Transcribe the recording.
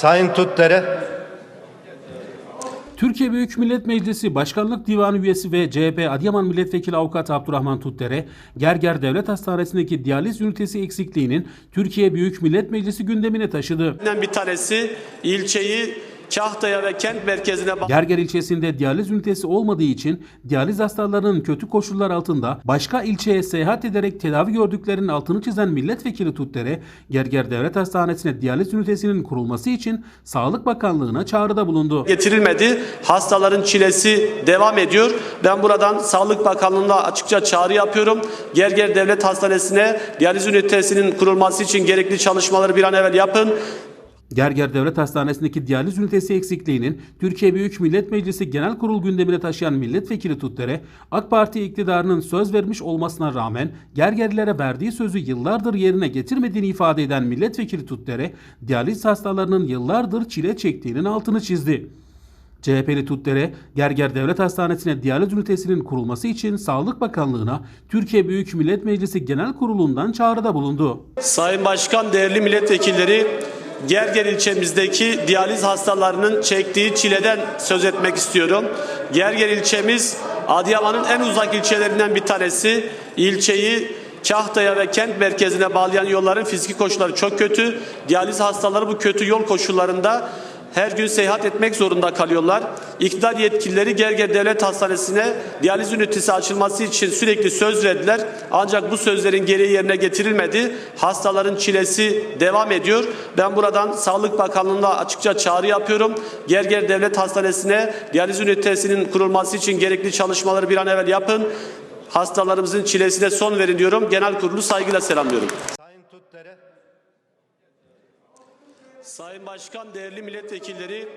Sayın Tutdere, Türkiye Büyük Millet Meclisi Başkanlık Divanı üyesi ve CHP Adıyaman Milletvekili Avukat Abdurrahman Tutdere, Gerger Devlet Hastanesi'ndeki diyaliz ünitesi eksikliğinin Türkiye Büyük Millet Meclisi gündemine taşıdı. bir tanesi ilçeyi Kahtaya ve kent merkezine. Gerger ilçesinde diyaliz ünitesi olmadığı için diyaliz hastalarının kötü koşullar altında başka ilçeye seyahat ederek tedavi gördüklerinin altını çizen milletvekili Tutdere, Gerger Devlet Hastanesi'ne diyaliz ünitesinin kurulması için Sağlık Bakanlığı'na çağrıda bulundu. getirilmedi. Hastaların çilesi devam ediyor. Ben buradan Sağlık Bakanlığı'na açıkça çağrı yapıyorum. Gerger Devlet Hastanesi'ne diyaliz ünitesinin kurulması için gerekli çalışmaları bir an evvel yapın. Gerger Devlet Hastanesi'ndeki diyaliz ünitesi eksikliğinin Türkiye Büyük Millet Meclisi Genel Kurul gündemine taşıyan milletvekili Tutdere, AK Parti iktidarının söz vermiş olmasına rağmen Gergerlilere verdiği sözü yıllardır yerine getirmediğini ifade eden milletvekili Tutdere, diyaliz hastalarının yıllardır çile çektiğinin altını çizdi. CHP'li Tutdere, Gerger Devlet Hastanesi'ne diyaliz ünitesinin kurulması için Sağlık Bakanlığı'na Türkiye Büyük Millet Meclisi Genel Kurulu'ndan çağrıda bulundu. Sayın Başkan, değerli milletvekilleri, Gerger ilçemizdeki diyaliz hastalarının çektiği çileden söz etmek istiyorum. Gerger ilçemiz Adıyaman'ın en uzak ilçelerinden bir tanesi. İlçeyi Kahtaya ve kent merkezine bağlayan yolların fiziki koşulları çok kötü. Diyaliz hastaları bu kötü yol koşullarında her gün seyahat etmek zorunda kalıyorlar. İktidar yetkilileri Gerger Devlet Hastanesi'ne diyaliz ünitesi açılması için sürekli söz verdiler. Ancak bu sözlerin gereği yerine getirilmedi. Hastaların çilesi devam ediyor. Ben buradan Sağlık Bakanlığı'na açıkça çağrı yapıyorum. Gerger Devlet Hastanesi'ne diyaliz ünitesinin kurulması için gerekli çalışmaları bir an evvel yapın. Hastalarımızın çilesine son verin diyorum. Genel kurulu saygıyla selamlıyorum. Sayın Tutdere, Sayın Başkan, değerli milletvekilleri,